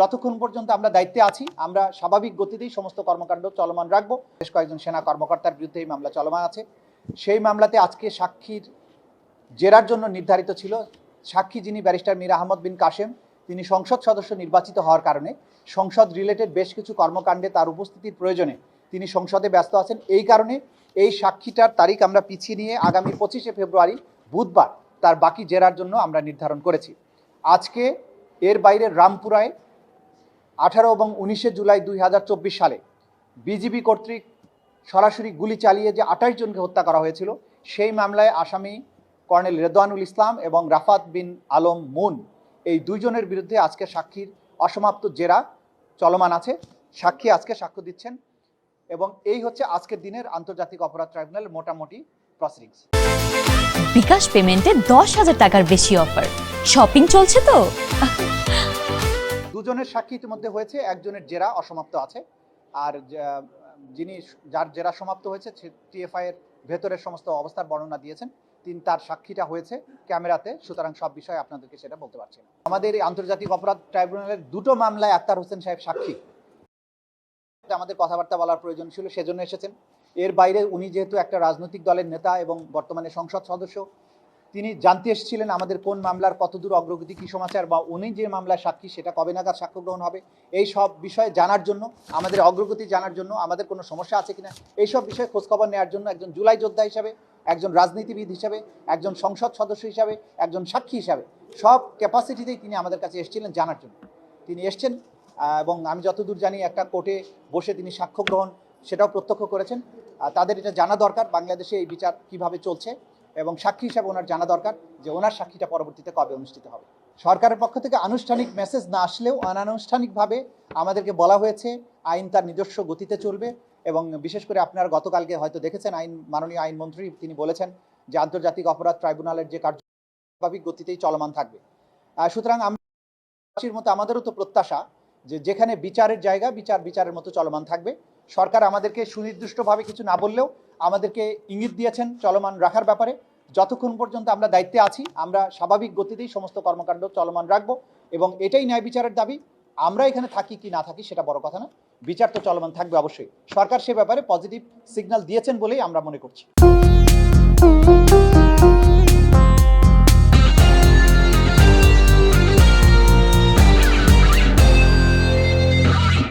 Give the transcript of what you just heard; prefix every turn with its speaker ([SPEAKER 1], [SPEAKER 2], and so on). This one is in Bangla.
[SPEAKER 1] যতক্ষণ পর্যন্ত আমরা দায়িত্বে আছি, আমরা স্বাভাবিক গতিতেই সমস্ত কর্মকাণ্ড চলমান রাখব। বেশ কয়েকজন সেনা কর্মকর্তার বিরুদ্ধে এই মামলা চলমান আছে। সেই মামলাতে আজকে সাক্ষীর জেরার জন্য নির্ধারিত ছিল। সাক্ষী যিনি ব্যারিস্টার মীর আহমদ বিন কাশেম, তিনি সংসদ সদস্য নির্বাচিত হওয়ার কারণে সংসদ রিলেটেড বেশ কিছু কর্মকাণ্ডে তার উপস্থিতির প্রয়োজনে তিনি সংসদে ব্যস্ত আছেন। এই কারণে এই সাক্ষীটার তারিখ আমরা পিছিয়ে নিয়ে আগামী পঁচিশে ফেব্রুয়ারি বুধবার তার বাকি জেরার জন্য আমরা নির্ধারণ করেছি। আজকে এর বাইরে রামপুরায় আঠারো এবং উনিশে জুলাই দুই হাজার চব্বিশ সালে বিজিবি কর্তৃক সরাসরি গুলি চালিয়ে যে আঠাশ জনকে হত্যা করা হয়েছিল, সেই মামলায় আসামি কর্নেল রেদওয়ানুল ইসলাম এবং রাফাত বিন আলম মুন এই দুইজনের বিরুদ্ধে আজকে সাক্ষীর অসমাপ্ত জেরা চলমান আছে। সাক্ষী আজকে সাক্ষ্য দিচ্ছেন এবং এই হচ্ছে আজকের দিনের আন্তর্জাতিক অপরাধ ট্রাইব্যুনাল মোটামুটি প্রসিডিংস।
[SPEAKER 2] বিকাশ পেমেন্টে দশ হাজার টাকার বেশি অফার। শপিং চলছে তো?
[SPEAKER 1] দুজনের সাক্ষী ইতিমধ্যে হয়েছে, একজনের জেরা অসমাপ্ত আছে। আর যিনি যার জেরা সমাপ্ত হয়েছে টিএফআই এর ভেতরের সমস্ত অবস্থার বর্ণনা দিয়েছেন। তিনি তার সাক্ষীটা হয়েছে ক্যামেরাতে, সুতরাং সব বিষয়ে আপনাদেরকে সেটা বলতে পারছি না। আমাদের আন্তর্জাতিক অপরাধ ট্রাইব্যুনালের দুটো মামলায় আক্তার হোসেন সাহেব সাক্ষী। আমাদের কথাবার্তা বলার প্রয়োজন ছিল, সেজন্য এসেছেন। এর বাইরে উনি যেহেতু একটা রাজনৈতিক দলের নেতা এবং বর্তমানে সংসদ সদস্য তিনি জানতে এসেছিলেন আমাদের কোন মামলার কতদূর অগ্রগতি, কী সমাচার, বা উনি যে মামলার সাক্ষী সেটা কবে নাগাদ সাক্ষ্য গ্রহণ হবে। এই সব বিষয়ে জানার জন্য, আমাদের অগ্রগতি জানার জন্য, আমাদের কোনো সমস্যা আছে কিনা এইসব বিষয়ে খোঁজখবর নেওয়ার জন্য একজন জুলাই যোদ্ধা হিসাবে, একজন রাজনীতিবিদ হিসাবে, একজন সংসদ সদস্য হিসাবে, একজন সাক্ষী হিসাবে, সব ক্যাপাসিটিতেই তিনি আমাদের কাছে এসেছিলেন জানার জন্য। তিনি এসছেন এবং আমি যতদূর জানি একটা কোর্টে বসে তিনি সাক্ষ্য গ্রহণ সেটাও প্রত্যক্ষ করেছেন। তাদের এটা জানা দরকার, বাংলাদেশে এই বিচার কীভাবে চলছে। এবং সাক্ষী হিসাবে ওনার জানা দরকার যে ওনার সাক্ষীটা পরবর্তীতে কবে অনুষ্ঠিত হবে। সরকারের পক্ষ থেকে আনুষ্ঠানিক মেসেজ না আসলেও অনানুষ্ঠানিকভাবে আমাদেরকে বলা হয়েছে, আইন তার নিজস্ব গতিতে চলবে এবং বিশেষ করে আপনারা গতকালকে হয়তো দেখেছেন আইন, মাননীয় আইনমন্ত্রী তিনি বলেছেন যে আন্তর্জাতিক অপরাধ ট্রাইব্যুনালের যে কার্য স্বাভাবিক গতিতেই চলমান থাকবে। সুতরাং আমরা মতো আমাদেরও তো প্রত্যাশা যে যেখানে বিচারের জায়গা বিচার, বিচারের মতো চলমান থাকবে। সরকার আমাদেরকে সুনির্দিষ্টভাবে কিছু না বললেও আমাদেরকে ইঙ্গিত দিয়েছেন চলমান রাখার ব্যাপারে। যতক্ষণ পর্যন্ত আমরা দায়িত্বে আছি, আমরা স্বাভাবিক গতিতেই সমস্ত কর্মকাণ্ড চলমান রাখব এবং এটাই ন্যায় বিচারের দাবি। আমরা এখানে থাকি কি না থাকি সেটা বড় কথা না। বিচার তো চলমান থাকবে অবশ্যই। সরকার সে ব্যাপারে পজিটিভ সিগন্যাল দিয়েছেন বলেই আমরা মনে করছি।